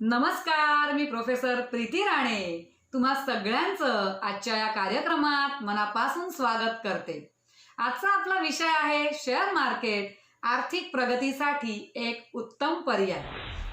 नमस्कार मी प्रोफेसर प्रीती राणे. तुम्हा सगळ्यांचं आजच्या या कार्यक्रमात मनापासून स्वागत करते. आजचा आपला विषय आहे शेअर मार्केट आर्थिक प्रगतीसाठी एक उत्तम पर्याय.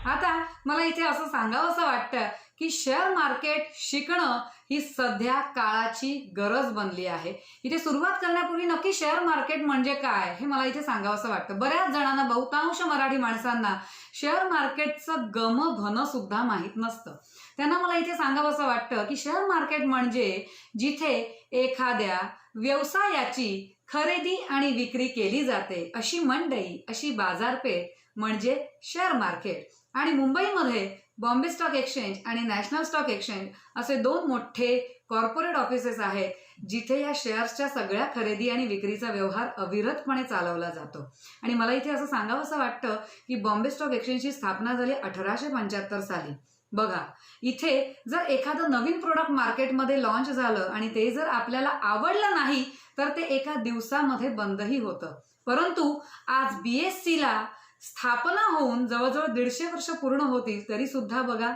आता मला इथे असं सांगावंसं वाटतं की शेअर मार्केट शिकणं ही सध्या काळाची गरज बनली आहे. इथे सुरुवात करण्यापूर्वी नक्की शेअर मार्केट म्हणजे काय हे मला इथे सांगावंसं वाटतं. बऱ्याच जणांना बहुतांश मराठी माणसांना शेअर मार्केटचं गम भन सुद्धा माहीत नसतं. त्यांना मला इथे सांगावंसं वाटतं की शेअर मार्केट म्हणजे जिथे एखाद्या व्यवसायाची खरेदी आणि विक्री केली जाते. अशी मंडई अशी बाजारपेठ म्हणजे शेअर मार्केट आणि मुंबईमध्ये बॉम्बे स्टॉक एक्सचेंज आणि नॅशनल स्टॉक एक्सचेंज असे दोन मोठे कॉर्पोरेट ऑफिसेस आहेत जिथे या शेअर्सच्या सगळ्या खरेदी आणि विक्रीचा व्यवहार अविरतपणे चालवला जातो. आणि मला इथे असं सांगावंसं वाटतं की बॉम्बे स्टॉक एक्सचेंजची स्थापना झाली अठराशे पंच्याहत्तर साली. बघा इथे जर एखादं नवीन प्रोडक्ट मार्केटमध्ये लॉन्च झालं आणि ते जर आपल्याला आवडलं नाही तर ते एका दिवसामध्ये बंदही होतं. परंतु आज बी एस सीला स्थापना होऊन जवळजवळ दीडशे वर्ष पूर्ण होतील तरी सुद्धा बघा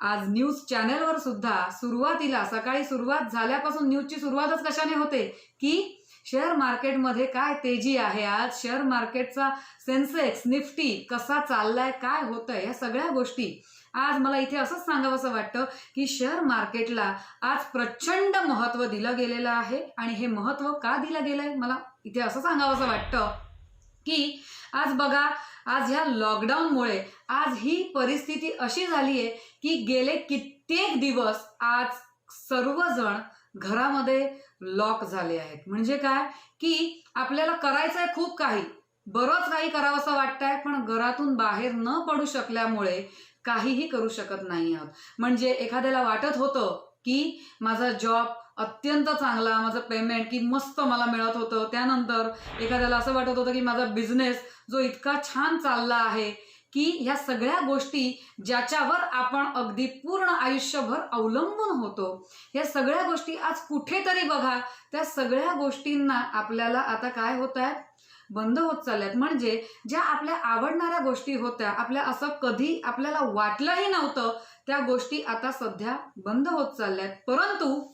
आज न्यूज चॅनलवर सुद्धा सुरुवातीला सकाळी सुरुवात झाल्यापासून न्यूजची सुरुवातच कशाने होते? की शेअर मार्केटमध्ये काय तेजी आहे आज? शेअर मार्केटचा सेन्सेक्स निफ्टी कसा चाललाय काय होतंय या सगळ्या गोष्टी आज मला इथे असंच सांगावंसं वाटतं की शेअर मार्केटला आज प्रचंड महत्त्व दिलं गेलेलं आहे. आणि हे महत्त्व का दिलं गेलंय? मला इथे असं सांगावंसं वाटतं की आज बघा आज ह्या लॉकडाऊनमुळे आज ही परिस्थिती अशी झाली आहे की गेले कित्येक दिवस आज सर्वजण घरामध्ये लॉक झाले आहेत. म्हणजे काय? की आपल्याला करायचं आहे खूप काही. बरंच काही करावंसं वाटतंय पण घरातून बाहेर न पडू शकल्यामुळे काहीही करू शकत नाही आहोत. म्हणजे एखाद्याला वाटत होतं की माझा जॉब अत्यंत चांगला माझं पेमेंट की मस्त मला मिळत होतं. त्यानंतर एखाद्याला असं वाटत होतं की माझा बिझनेस जो इतका छान चालला आहे की ह्या सगळ्या गोष्टी ज्याच्यावर आपण अगदी पूर्ण आयुष्यभर अवलंबून होतो. या सगळ्या गोष्टी आज कुठेतरी बघा. त्या सगळ्या गोष्टींना आपल्याला आता काय होत आहे? बंद होत चालल्यात. म्हणजे ज्या आपल्या आवडणाऱ्या गोष्टी होत्या आपल्या असं कधी आपल्याला वाटलंही नव्हतं त्या गोष्टी आता सध्या बंद होत चालल्यात. परंतु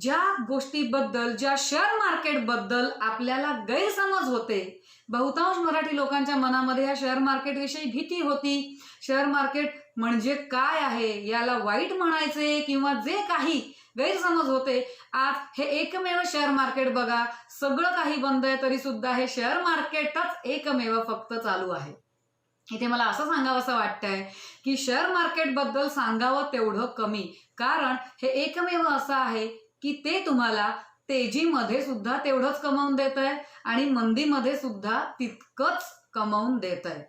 ज्या गोष्टीबद्दल ज्या शेअर मार्केटबद्दल आपल्याला गैरसमज होते बहुतांश मराठी लोकांच्या मनामध्ये या शेअर मार्केटविषयी भीती होती. शेअर मार्केट म्हणजे काय आहे? याला वाईट म्हणायचे किंवा जे काही गैरसमज होते आज हे एकमेव शेअर मार्केट बघा. सगळं काही बंद आहे तरी सुद्धा हे शेअर मार्केटच एकमेव फक्त चालू आहे. इथे मला असं सांगावं असं वाटतंय की शेअर मार्केटबद्दल सांगावं तेवढं कमी. कारण हे एकमेव असं आहे की ते तुम्हाला तेजीमध्ये सुद्धा तेवढंच कमावून देत आहे आणि मंदीमध्ये सुद्धा तितकंच कमावून देत आहे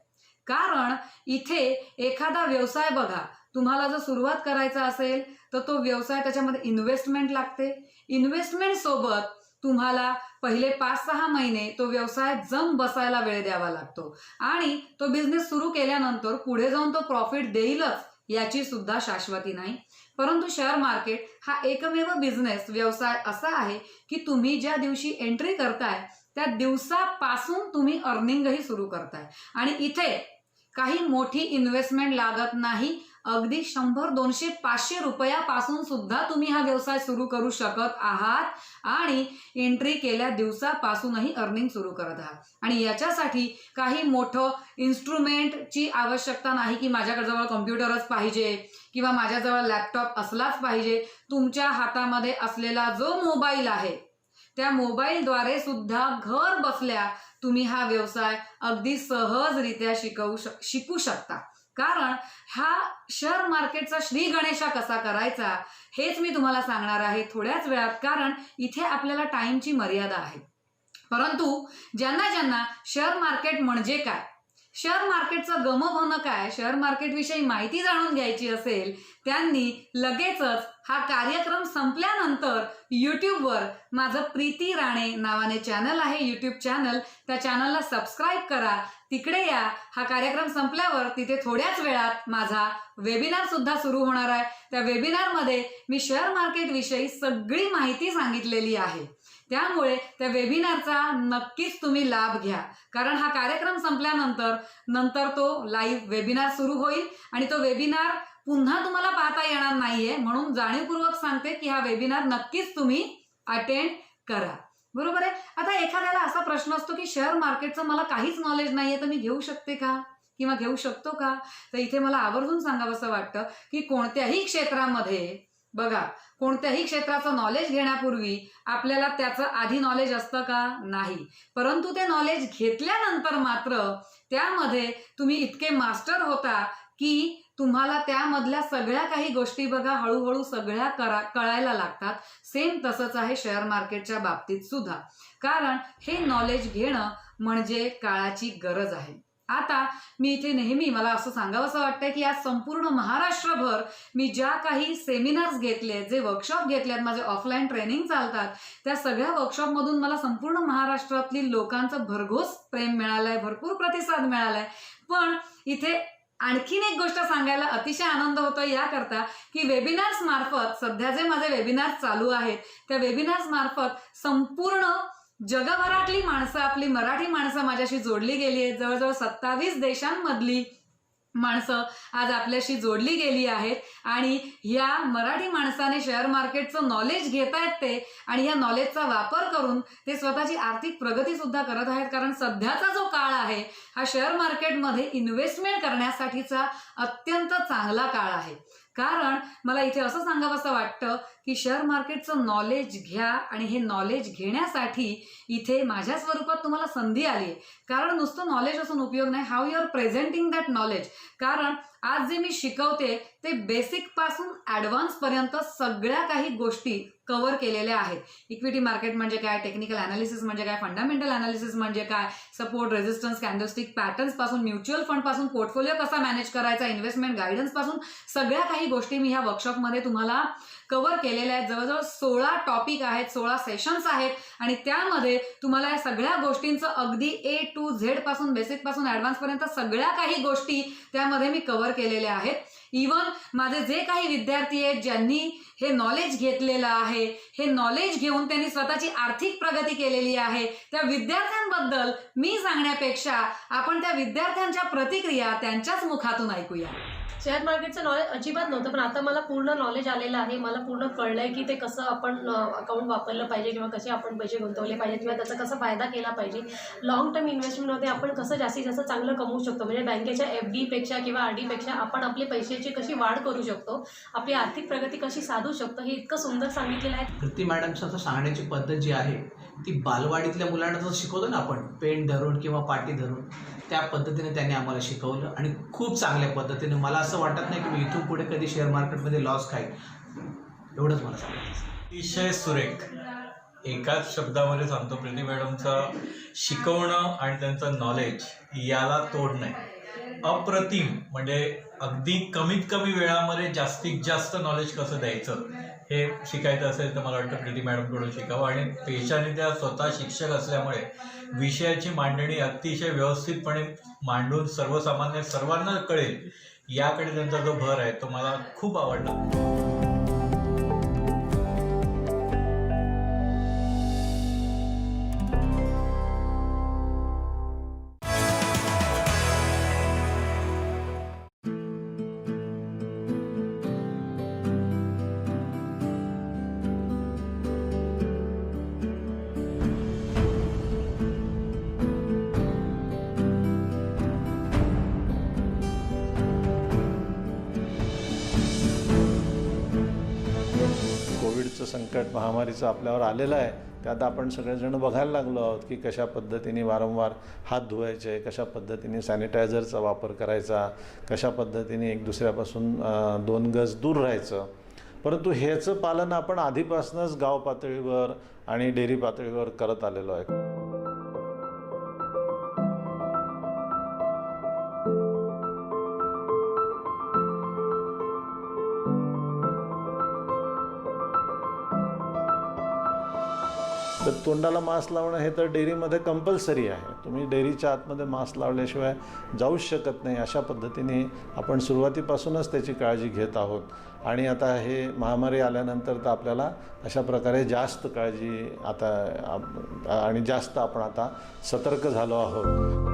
कारण इथे एखादा व्यवसाय बघा तुम्हाला जर सुरुवात करायचा असेल तर तो व्यवसाय त्याच्यामध्ये इन्व्हेस्टमेंट लागते. इन्व्हेस्टमेंट सोबत तुम्हाला पहिले पाच सहा महिने तो व्यवसाय जम बसायला वेळ द्यावा लागतो. आणि तो बिझनेस सुरू केल्यानंतर पुढे जाऊन तो प्रॉफिट देईलच याची सुद्धा शाश्वती नाही. परंतु शेअर मार्केट हा एकमेव बिझनेस व्यवसाय असा आहे की तुम्ही ज्या दिवशी एंट्री करताय त्या दिवसापासून तुम्ही अर्निंगही सुरू करताय. आणि इथे काही मोठी इन्व्हेस्टमेंट लागत नाही अगदी शंभर दोनशे पाचशे रुपयापासून सुद्धा तुम्ही हा व्यवसाय सुरू करू शकत आहात आणि एंट्री केल्या दिवसापासूनही अर्निंग सुरू करत आहात. आणि याच्यासाठी काही मोठं इन्स्ट्रुमेंटची आवश्यकता नाही की माझ्याकडे जवळ कम्प्युटरच पाहिजे किंवा माझ्याजवळ लॅपटॉप असलाच पाहिजे. तुमच्या हातामध्ये असलेला जो मोबाईल आहे त्या मोबाईलद्वारे सुद्धा घर बसल्या तुम्ही हा व्यवसाय अगदी सहजरित्या शिकवू शक शिकू शकता. कारण हा शेअर मार्केटचा श्री गणेशा कसा करायचा हेच मी तुम्हाला सांगणार आहे थोड्याच वेळात. कारण इथे आपल्याला टाइमची मर्यादा आहे. परंतु ज्यांना ज्यांना शेअर मार्केट म्हणजे काय? शेअर मार्केटचं गमभन काय? शेअर मार्केटविषयी माहिती जाणून घ्यायची असेल त्यांनी लगेचच हा कार्यक्रम संपल्यानंतर यूट्यूबवर माझं प्रीती राणे नावाने चॅनल आहे यूट्यूब चॅनल त्या चॅनलला सबस्क्राईब करा. तिकडे या. हा कार्यक्रम संपल्यावर तिथे थोड्याच वेळात माझा वेबिनार सुद्धा सुरू होणार आहे. त्या वेबिनारमध्ये मी शेअर मार्केट विषयी सगळी माहिती सांगितलेली आहे. त्यामुळे त्या वेबिनारचा नक्कीच तुम्ही लाभ घ्या. कारण हा कार्यक्रम संपल्यानंतर नंतर तो लाईव्ह वेबिनार सुरू होईल आणि तो वेबिनार पुन्हा तुम्हाला पाहता येणार नाहीये. म्हणून जाणीवपूर्वक सांगते की हा वेबिनार नक्कीच तुम्ही अटेंड करा. बरोबर आहे? आता एखाद्याला असा प्रश्न असतो की शेअर मार्केटचं मला काहीच नॉलेज नाहीये तर मी घेऊ शकते का? किंवा घेऊ शकतो का? तर इथे मला आवर्जून सांगावंसं वाटतं की कोणत्याही क्षेत्रामध्ये बघा कोणत्याही क्षेत्राचं नॉलेज घेण्यापूर्वी आपल्याला त्याचं आधी नॉलेज असतं का? नाही. परंतु ते नॉलेज घेतल्यानंतर मात्र त्यामध्ये तुम्ही इतके मास्टर होता की तुम्हाला त्यामधल्या सगळ्या काही गोष्टी बघा हळूहळू सगळ्या कळायला लागतात. सेम तसंच आहे शेअर मार्केटच्या बाबतीत सुद्धा. कारण हे नॉलेज घेणं म्हणजे काळाची गरज आहे. आता मी इथे नेहमी मला असं सांगावंसं वाटतंय की आज संपूर्ण महाराष्ट्रभर मी ज्या काही सेमिनार्स घेतले जे वर्कशॉप घेतले माझे ऑफलाईन ट्रेनिंग चालतात त्या सगळ्या वर्कशॉपमधून मला संपूर्ण महाराष्ट्रातील लोकांचं भरघोस प्रेम मिळालंय भरपूर प्रतिसाद मिळालाय. पण इथे आणखीन एक गोष्ट सांगायला अतिशय आनंद होतो याकरता की वेबिनार्स मार्फत सध्या जे माझे वेबिनार्स चालू आहेत त्या वेबिनार्स मार्फत संपूर्ण जगभरातली माणसं आपली मराठी माणसं माझ्याशी जोडली गेली आहेत. जवळजवळ सत्तावीस देशांमधली माणसं आज आपल्याशी जोडली गेली आहेत आणि या मराठी माणसाने शेअर मार्केटचं नॉलेज घेत आहेत ते आणि या नॉलेजचा वापर करून ते स्वतःची आर्थिक प्रगती सुद्धा करत आहेत. कारण सध्याचा जो काळ आहे हा शेअर मार्केटमध्ये इन्व्हेस्टमेंट करण्यासाठीचा अत्यंत चांगला काळ आहे. कारण मला इथे असं सांगावं असं वाटतं की शेअर मार्केटचं नॉलेज घ्या आणि हे नॉलेज घेण्यासाठी इथे माझ्या स्वरूपात तुम्हाला संधी आली आहे. कारण नुसतं नॉलेज असून उपयोग नाही. How you are presenting that knowledge कारण आज जे मी शिकवते ते बेसिकपासून ॲडव्हान्स पर्यंत सगळ्या काही गोष्टी कव्हर केलेल्या आहेत. इक्विटी मार्केट म्हणजे काय? टेक्निकल अनालिसिस म्हणजे काय? फंडामेंटल अनालिसिस म्हणजे काय? सपोर्ट रेजिस्टन्स कॅन्डोस्टिक पॅटर्न्सपासून म्युच्युअल फंडपासून पोर्टफोलिओ कसा मॅनेज करायचा? इन्व्हेस्टमेंट गायडन्सपासून सगळ्या काही गोष्टी मी ह्या वर्कशॉपमध्ये तुम्हाला कव्हर केलेल्या आहेत. जवळजवळ सोळा टॉपिक आहेत सोळा सेशन्स आहेत. आणि त्यामध्ये तुम्हाला या सगळ्या गोष्टींचं अगदी ए टू झेडपासून बेसिकपासून ऍडव्हान्स पर्यंत सगळ्या काही गोष्टी त्यामध्ये मी कव्हर केलेल्या आहेत. इवन माझे जे काही विद्यार्थी आहेत ज्यांनी हे नॉलेज घेतलेलं आहे हे नॉलेज घेऊन त्यांनी स्वतःची आर्थिक प्रगती केलेली आहे त्या विद्यार्थ्यांबद्दल मी सांगण्यापेक्षा आपण त्या विद्यार्थ्यांच्या प्रतिक्रिया त्यांच्याच मुखातून ऐकूया. शेअर मार्केटचं नॉलेज अजिबात नव्हतं पण आता मला पूर्ण नॉलेज आलेलं आहे. मला पूर्ण कळलंय की ते कसं आपण अकाउंट वापरलं पाहिजे किंवा कसे आपण पैसे गुंतवले पाहिजे किंवा त्याचा कसा फायदा केला पाहिजे. लॉंग टर्म इन्व्हेस्टमेंटमध्ये आपण कसं जास्तीत जास्त चांगलं कमवू शकतो. म्हणजे बँकेच्या एफ डीपेक्षा किंवा आर डीपेक्षा आपण आपले पैशाची कशी वाढ करू शकतो आपली आर्थिक प्रगती कशी साधू शकतो हे इतकं सुंदर सांगितलेलं आहे. कृती मॅडमचं असं सांगण्याची पद्धत जी आहे ती बालवाडीतल्या मुलांना जसं शिकवतो ना आपण पेन धरून किंवा पाटी धरून त्या पद्धतीने त्यांनी आम्हाला शिकवलं आणि खूप चांगल्या पद्धतीने. मला असं वाटत नाही की मी इथून पुढे कधी शेअर मार्केटमध्ये लॉस खाईल एवढंच मला सांगायचं. अतिशय सुरेख. एकाच शब्दामध्ये सांगतो प्रीती मॅडमचं शिकवणं आणि त्यांचं नॉलेज याला तोड नाही. अप्रतिम म्हणजे अगदी कमीत कमी वेळामध्ये जास्तीत जास्त नॉलेज कसं द्यायचं? हे शिकायचं असेल तर मला वाटतं प्रीती मॅडमकडून शिकावं. आणि पेशाने त्या स्वतः शिक्षक असल्यामुळे विषयाची मांडणी अतिशय व्यवस्थितपणे मांडून सर्वसामान्य सर्वांना कळेल. याकडे त्यांचा जो भर आहे तो मला खूप आवडला. संकट महामारीचं आपल्यावर आलेलं आहे त्यात आपण सगळेजण बघायला लागलो आहोत की कशा पद्धतीने वारंवार हात धुवायचे कशा पद्धतीने सॅनिटायझरचा वापर करायचा कशा पद्धतीने एक दुसऱ्यापासून दोन गज दूर राहायचं. परंतु ह्याचं पालन आपण आधीपासूनच गाव पातळीवर आणि डेअरी पातळीवर करत आलेलो आहे. तर तोंडाला मास्क लावणं हे तर डेअरीमध्ये कंपल्सरी आहे. तुम्ही डेअरीच्या आतमध्ये मास्क लावल्याशिवाय जाऊच शकत नाही. अशा पद्धतीने आपण सुरुवातीपासूनच त्याची काळजी घेत आहोत. आणि आता हे महामारी आल्यानंतर तर आपल्याला अशा प्रकारे जास्त काळजी आता आणि जास्त आपण आता सतर्क झालो आहोत.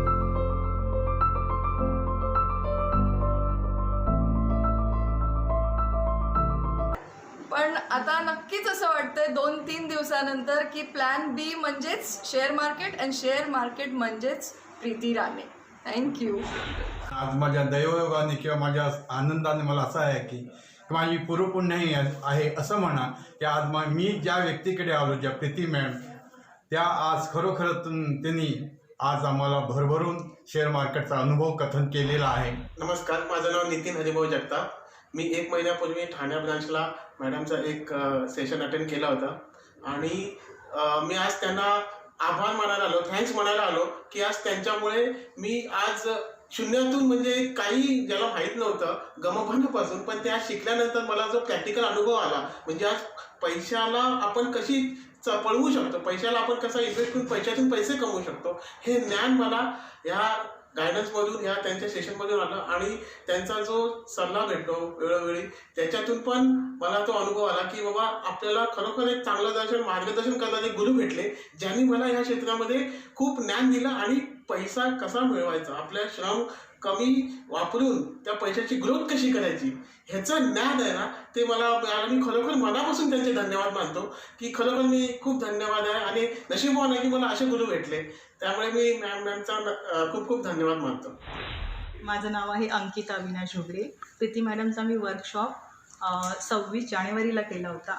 बी म्हणजेच share market and share market म्हणजेच प्रीती राणे. थँक्यू आज माझ्या दैवयोगाने किंवा माझ्या आनंदाने मला असं आहे की माझी पूर्वपुण्याही आहे असं म्हणा की आज मा मी ज्या व्यक्तीकडे आलो ज्या प्रीती मॅम त्या आज खरोखर त्यांनी आज आम्हाला भरभरून शेअर मार्केटचा अनुभव कथन केलेला आहे. नमस्कार माझं नाव नितीन हरिभाऊ जगताप. मी एक महिन्यापूर्वी ठाणे ब्रांचला मॅडमचा एक सेशन अटेंड केला होता. आणि मी आज त्यांना आभार मानायला आलो थँक्स म्हणायला आलो की आज त्यांच्यामुळे मी आज शून्यातून म्हणजे काही ज्याला माहीत नव्हतं गमभानापासून पण त्या शिकल्यानंतर मला जो प्रॅक्टिकल अनुभव आला म्हणजे आज पैशाला आपण कशी च पळवू शकतो पैशाला आपण कसा इन्व्हेस्ट करून पैशातून पैसे कमवू शकतो हे ज्ञान मला ह्या गायडन्समधून ह्या त्यांच्या सेशन मधून आलं. आणि त्यांचा जो सल्ला भेटतो वेळोवेळी त्याच्यातून पण मला तो अनुभव आला की बाबा आपल्याला खरोखर एक चांगलं दर्शन मार्गदर्शन करणारे गुरु भेटले ज्यांनी मला ह्या क्षेत्रामध्ये खूप ज्ञान दिलं आणि पैसा कसा मिळवायचा. आपल्या श्रम कमी वापरून त्या पैशाची ग्रोथ कशी करायची? ह्याचं ज्ञान आहे ना ते मला मिळालं मी खरोखर मनापासून त्यांचे धन्यवाद मानतो की खरोखर मी खूप धन्यवाद आहे आणि नशीबवान आहे की मला असे गुरु भेटले. त्यामुळे मी मॅम मॅमचा खूप खूप धन्यवाद मानतो. माझं नाव आहे अंकिता अविनाश झोगरे प्रीती मॅडमचा मी वर्कशॉप सव्वीस जानेवारीला केला होता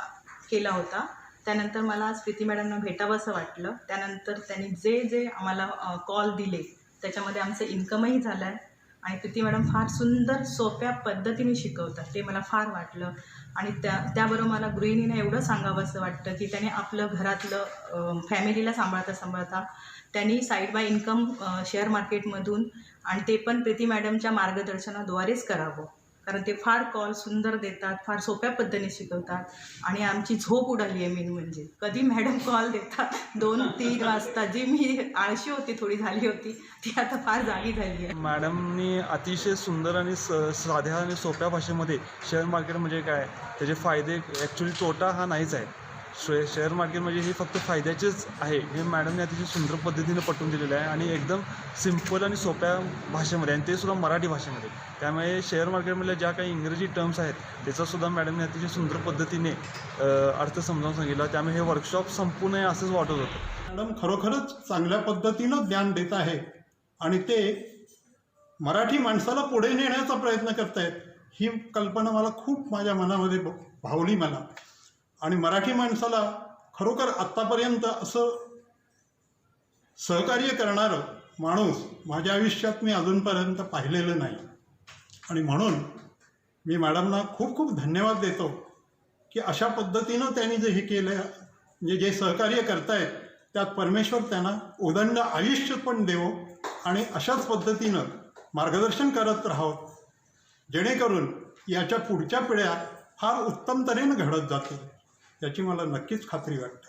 केला होता. त्यानंतर मला आज प्रीती मॅडमना भेटावंसं वाटलं. त्यानंतर त्यांनी जे जे आम्हाला कॉल दिले त्याच्यामध्ये आमचं इन्कमही झालं आहे आणि प्रीती मॅडम फार सुंदर सोप्या पद्धतीने शिकवतात. ते मला फार वाटलं. आणि त्या त्याबरोबर मला गृहिणीनं एवढं सांगावंसं वाटतं की त्याने आपलं घरातलं फॅमिलीला सांभाळता सांभाळता त्यांनी साईड बाय इन्कम शेअर मार्केटमधून आणि ते पण प्रीती मॅडमच्या मार्गदर्शनाद्वारेच करावं. कारण ते फार कॉल सुंदर देतात फार सोप्या पद्धतीने शिकवतात आणि आमची झोप उडाली आहे मेन म्हणजे. कधी मॅडम कॉल देतात दोन तीन वाजता. जी मी आळशी होती थोडी झाली होती ती आता फार जागी झाली आहे मॅडमनी अतिशय सुंदर आणि स साध्या आणि सोप्या भाषेमध्ये शेअर मार्केट म्हणजे काय? त्याचे फायदे ॲक्च्युली तोटा हा नाहीच आहे. शे शेअर मार्केट म्हणजे हे फक्त फायद्याचेच आहे. हे मॅडमने अतिशय सुंदर पद्धतीने पटवून दिलेलं आहे आणि एकदम सिंपल आणि सोप्या भाषेमध्ये आणि ते सुद्धा मराठी भाषेमध्ये. त्यामुळे शेअर मार्केटमधल्या ज्या काही इंग्रजी टर्म्स आहेत त्याचासुद्धा मॅडमने अतिशय सुंदर पद्धतीने अर्थ समजावून सांगितला. त्यामुळे हे वर्कशॉप संपूर्ण आहे असंच वाटत होतं. मॅडम खरोखरच चांगल्या पद्धतीनं ज्ञान देत आहे आणि ते मराठी माणसाला पुढे नेण्याचा प्रयत्न करतायत ही कल्पना मला खूप माझ्या मनामध्ये भावली मला. आणि मराठी माणसाला खरोखर आत्तापर्यंत असं सहकार्य करणारं माणूस माझ्या आयुष्यात मी अजूनपर्यंत पाहिलेलं नाही. आणि म्हणून मी मॅडमना खूप खूप धन्यवाद देतो की अशा पद्धतीनं त्यांनी जे हे केलं म्हणजे जे सहकार्य करतायत त्यात परमेश्वर त्यांना उदंड आयुष्य पण देवो आणि अशाच पद्धतीनं मार्गदर्शन करत राहावं जेणेकरून याच्या पुढच्या पिढ्या फार उत्तम तऱ्हेनं घडत जातील. याची मला नक्कीच खात्री वाटते.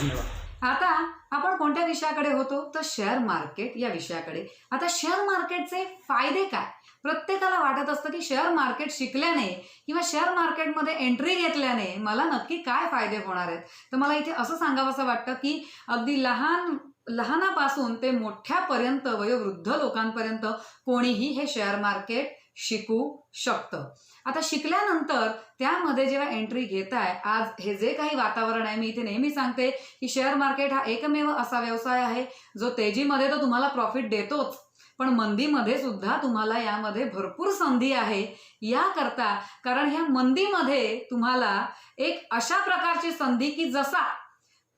धन्यवाद. आता आपण कोणत्या विषयाकडे होतो? तर शेअर मार्केट या विषयाकडे. आता शेअर मार्केटचे फायदे काय? प्रत्येकाला वाटत असतं की शेअर मार्केट शिकल्याने किंवा शेअर मार्केटमध्ये एंट्री घेतल्याने मला नक्की काय फायदे होणार आहेत? तर मला इथे असं सांगावंसं वाटतं की अगदी लहान लहानापासून ते मोठ्यापर्यंत वयोवृद्ध लोकांपर्यंत कोणीही हे शेअर मार्केट शिकू शकतं. आता शिकल्यानंतर त्यामध्ये जेव्हा एंट्री घेताय आज हे जे काही वातावरण आहे मी इथे नेहमी सांगते की शेअर मार्केट हा एकमेव असा व्यवसाय आहे जो तेजीमध्ये तर तुम्हाला प्रॉफिट देतोच पण मंदीमध्ये सुद्धा तुम्हाला यामध्ये भरपूर संधी आहे. याकरता कारण ह्या मंदीमध्ये तुम्हाला एक अशा प्रकारची संधी की जसा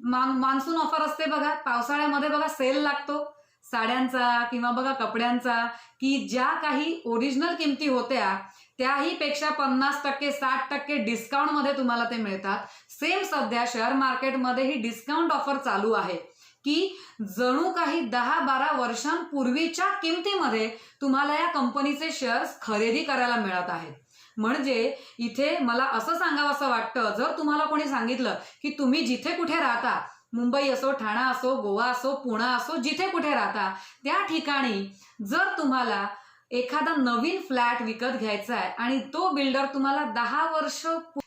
मान मान्सून ऑफर असते बघा पावसाळ्यामध्ये बघा सेल लागतो. साड्यांचा किंवा बघा कपड्यांचा की ज्या काही ओरिजिनल किमती होत्या त्याही पेक्षा पन्नास टक्के साठ टक्के डिस्काउंटमध्ये तुम्हाला ते मिळतात. सेम सध्या शेअर मार्केटमध्ये ही डिस्काउंट ऑफर चालू आहे. की जणू काही दहा बारा वर्षांपूर्वीच्या किमतीमध्ये तुम्हाला या कंपनीचे शेअर्स खरेदी करायला मिळत आहेत. म्हणजे इथे मला असं सांगावं असं वाटतं जर तुम्हाला कोणी सांगितलं की तुम्ही जिथे कुठे राहता मुंबई असो ठाणा असो गोवा असो पुणा असो जिथे कुठे राहता त्या ठिकाणी जर तुम्हाला एखादा नवीन फ्लॅट विकत घ्यायचा आहे आणि तो बिल्डर तुम्हाला दहा वर्ष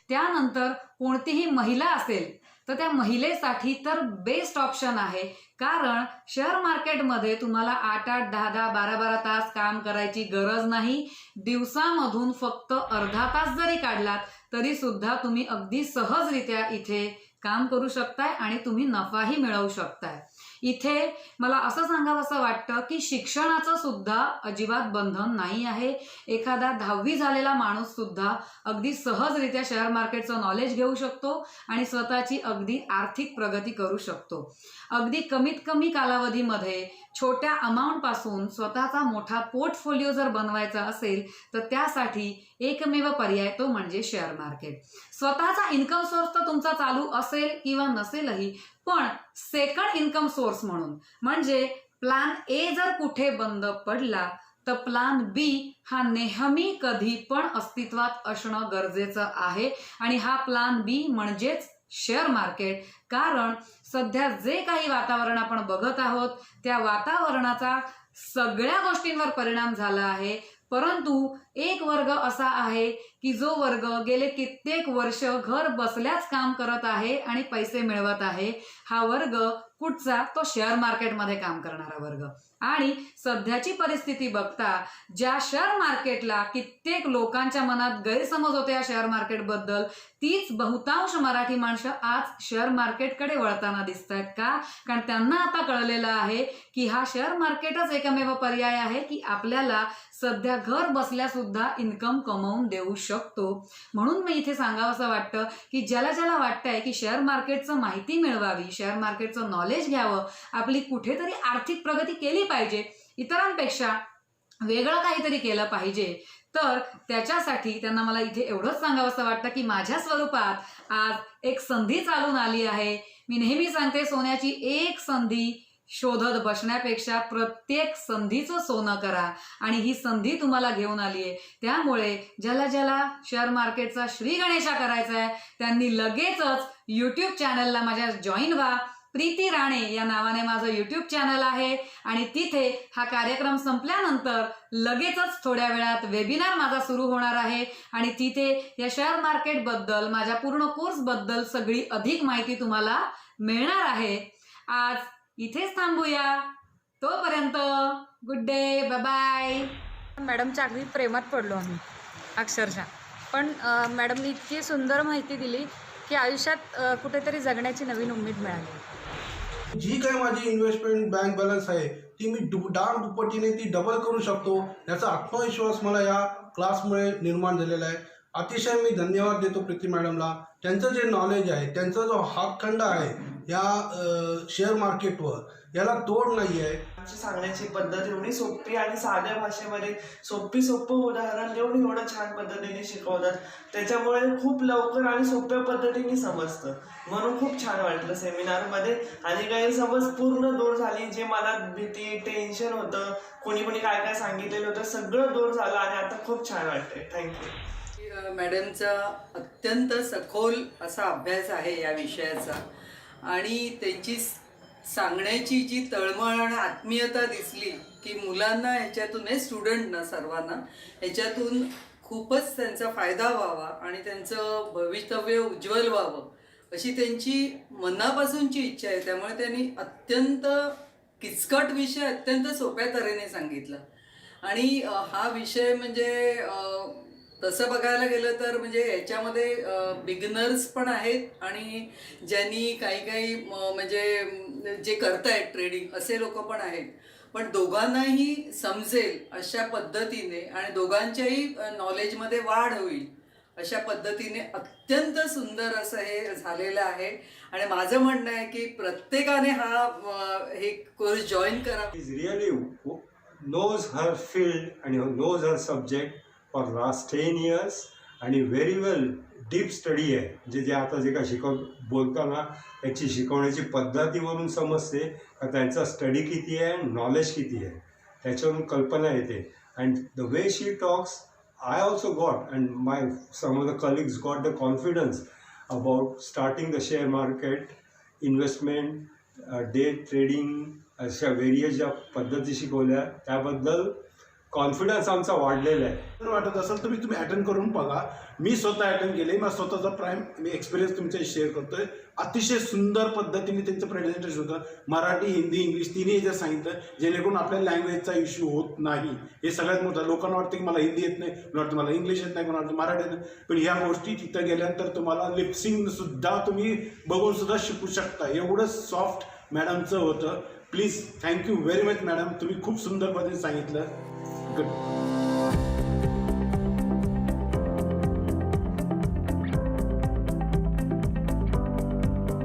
त्यानंतर कोणतीही महिला असेल तर त्या महिलेसाठी तर बेस्ट ऑप्शन आहे. कारण शेअर मार्केटमध्ये तुम्हाला आठ आठ दहा दहा बारा बारा तास काम करायची गरज नाही. दिवसामधून फक्त अर्धा तास जरी काढलात तरी सुद्धा तुम्ही अगदी सहजरित्या इथे काम करू शकताय आणि तुम्ही नफाही मिळवू शकताय. इथे मला असं सांगावंसं वाटतं की शिक्षणाचं सुद्धा अजिबात बंधन नाही आहे. एखादा दहावी झालेला माणूस सुद्धा अगदी सहजरित्या शेअर मार्केटचं नॉलेज घेऊ शकतो आणि स्वतःची अगदी आर्थिक प्रगती करू शकतो. अगदी कमीत कमी कालावधीमध्ये छोट्या अमाऊंटपासून स्वतःचा मोठा पोर्टफोलिओ जर बनवायचा असेल तर त्यासाठी एकमेव पर्याय तो म्हणजे शेअर मार्केट स्वतःचा इन्कम सोर्स तर तुमचा चालू असेल किंवा नसेलही पण सेकंड इन्कम सोर्स म्हणून म्हणजे प्लॅन ए जर कुठे बंद पडला तर प्लॅन बी हा नेहमी कधी पण अस्तित्वात असणं गरजेचं आहे. आणि हा प्लॅन बी म्हणजेच शेअर मार्केट कारण सध्या जे काही वातावरण आपण बघत आहोत त्या वातावरणाचा सगळ्या गोष्टींवर परिणाम झाला आहे. परंतु एक वर्ग असा आहे की जो वर्ग गेले कित्येक वर्ष घर बसल्याच काम करत आहे आणि पैसे मिळवत आहे हा वर्ग कुठचा? तो शेअर मार्केटमध्ये काम करणारा वर्ग. आणि सध्याची परिस्थिती बघता ज्या शेअर मार्केटला कित्येक लोकांच्या मनात गैरसमज होते या शेअर मार्केटबद्दल तीच बहुतांश मराठी माणसं आज शेअर मार्केटकडे वळताना दिसत आहेत का? कारण त्यांना आता कळलेलं आहे की हा शेअर मार्केटच एकमेव पर्याय आहे की आपल्याला सध्या घर बसल्या सुद्धा इन्कम कमवून देऊ शकतो. म्हणून मी इथे सांगावं असं वाटतं की ज्याला ज्याला वाटतंय की शेअर मार्केटचं माहिती मिळवावी शेअर मार्केटचं नॉलेज घ्यावं. आपली कुठेतरी आर्थिक प्रगती केली पाहिजे. इतरांपेक्षा वेगळं काहीतरी केलं पाहिजे. तर त्याच्यासाठी त्यांना मला इथे एवढंच सांगावंसं वाटतं की माझ्या स्वरूपात आज एक संधी चालून आली आहे. मी नेहमी सांगते सोन्याची एक संधी शोधत बसण्यापेक्षा प्रत्येक संधीचं सोनं करा. आणि ही संधी तुम्हाला घेऊन आली आहे. त्यामुळे ज्याला ज्याला शेअर मार्केटचा श्री गणेशा करायचा आहे त्यांनी लगेचच यूट्यूब चॅनलला माझ्या जॉईन व्हा. प्रीती राणे या नावाने माझं यूट्यूब चॅनल आहे. आणि तिथे हा कार्यक्रम संपल्यानंतर लगेचच थोड्या वेळात वेबिनार माझा सुरू होणार आहे. आणि तिथे या शेअर मार्केटबद्दल माझ्या पूर्ण कोर्सबद्दल सगळी अधिक माहिती तुम्हाला मिळणार आहे. आज इथेच थांबूया. तोपर्यंत गुड डे बाय मॅडमच्या अगदी प्रेमात पडलो आम्ही अक्षरशः. पण मॅडमनी इतकी सुंदर माहिती दिली की आयुष्यात कुठेतरी जगण्याची नवीन उमेद मिळाली. जी काही माझी इन्व्हेस्टमेंट बँक बॅलन्स आहे ती मी दु डाळ दुप्पटीने ती डबल करू शकतो. याचा आत्मविश्वास मला या क्लासमुळे निर्माण झालेला आहे. अतिशय मी धन्यवाद देतो प्रीती मॅडमला त्यांचं जे नॉलेज आहे त्यांचा जो हातखंड आहे या शेअर मार्केटवर याला तोड नाही आहे आमची सांगण्याची पद्धत एवढी सोपी आणि साध्या भाषेमध्ये सोपी सोपं उदाहरण देऊन एवढं छान पद्धतीने शिकवतात. त्याच्यामुळे खूप लवकर आणि सोप्या पद्धतीने समजतं. म्हणून खूप छान वाटलं सेमिनारमध्ये. आणि गैरसमज पूर्ण दूर झाली जे मला भीती टेन्शन होतं कोणी कोणी काय काय सांगितलेलं होतं सगळं दूर झालं आणि आता खूप छान वाटतंय. थँक्यू मॅडमचा अत्यंत सखोल असा अभ्यास आहे या विषयाचा. आणि त्यांची सांगण्याची जी तळमळ आणि आत्मीयता दिसली की मुलांना ह्याच्यातून हे स्टुडंटना सर्वांना ह्याच्यातून खूपच त्यांचा फायदा व्हावा आणि त्यांचं भवितव्य उज्ज्वल व्हावं अशी त्यांची मनापासूनची इच्छा आहे. त्यामुळे त्यांनी अत्यंत किचकट विषय अत्यंत सोप्या तऱ्हेने सांगितला. आणि हा विषय म्हणजे तसं बघायला गेलं तर म्हणजे याच्यामध्ये बिगनर्स पण आहेत आणि ज्यांनी काही काही म्हणजे जे करतायत ट्रेडिंग असे लोक पण आहेत. पण दोघांनाही समजेल अशा पद्धतीने आणि दोघांच्याही नॉलेजमध्ये वाढ होईल अशा पद्धतीने अत्यंत सुंदर असं हे झालेलं आहे. आणि माझं म्हणणं आहे की प्रत्येकाने हा हे कोर्स जॉईन करा. Is really knows her field आणि knows her subject for last ten years आणि व्हेरी वेल डीप स्टडी आहे. जे जे आता जे काय शिकव बोलताना त्याची शिकवण्याची पद्धतीवरून समजते का त्यांचा स्टडी किती आहे नॉलेज किती आहे त्याच्यावरून कल्पना येते. And the way she talks I also got and my some of the colleagues got the confidence about starting the share market investment day trading अशा वेरियस ज्या पद्धती शिकवल्या त्याबद्दल कॉन्फिडन्स आमचा वाढलेला आहे. तर वाटत असेल तर मी तुम्ही अटेंड करून बघा. मी स्वतः अटेंड केले माझा स्वतःचा प्राईम मी एक्सपिरियन्स तुमच्याशी शेअर करतोय. अतिशय सुंदर पद्धतीने त्यांचं प्रेझेंटेशन होतं. मराठी हिंदी इंग्लिश तिन्ही याच्यात सांगितलं जेणेकरून आपल्या लँग्वेजचा इश्यू होत नाही. हे सगळ्यात मोठं लोकांना वाटतं की मला हिंदी येत नाही मला वाटतं मला इंग्लिश येत नाही मला वाटतं मराठी येत नाही. पण ह्या गोष्टी तिथं गेल्यानंतर तुम्हाला लिप्सिंग सुद्धा तुम्ही बघून सुद्धा शिकू शकता. एवढं सॉफ्ट मॅडमचं होतं. Please thank you very much madam तुम्ही खूप सुंदर पद्धतीने सांगितलं. गुड